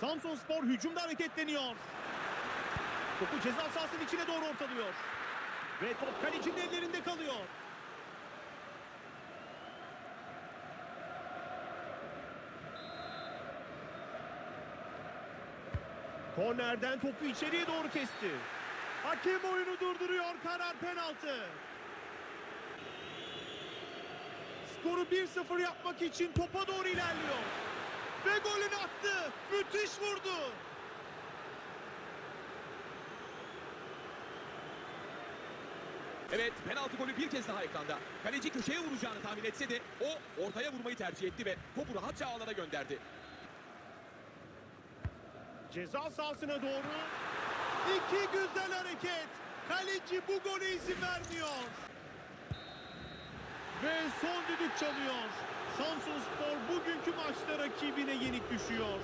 Samsun Spor hücumda hareketleniyor. Topu ceza sahasının içine doğru ortalıyor. Ve top kalecinin ellerinde kalıyor. Kornerden topu içeriye doğru kesti. Hakem oyunu durduruyor. Karar penaltı. Skoru 1-0 yapmak için topa doğru ilerliyor. Ve golünü attı. Müthiş vurdu. Evet penaltı golü bir kez daha ekranda. Kaleci köşeye vuracağını tahmin etse de o ortaya vurmayı tercih etti ve topu rahatça ağlara gönderdi. Ceza sahasına doğru. İki güzel hareket. Kaleci bu gole izin vermiyor. Ve son düdük çalıyor. Samsun Spor bugünkü maçta rakibine yenik düşüyor.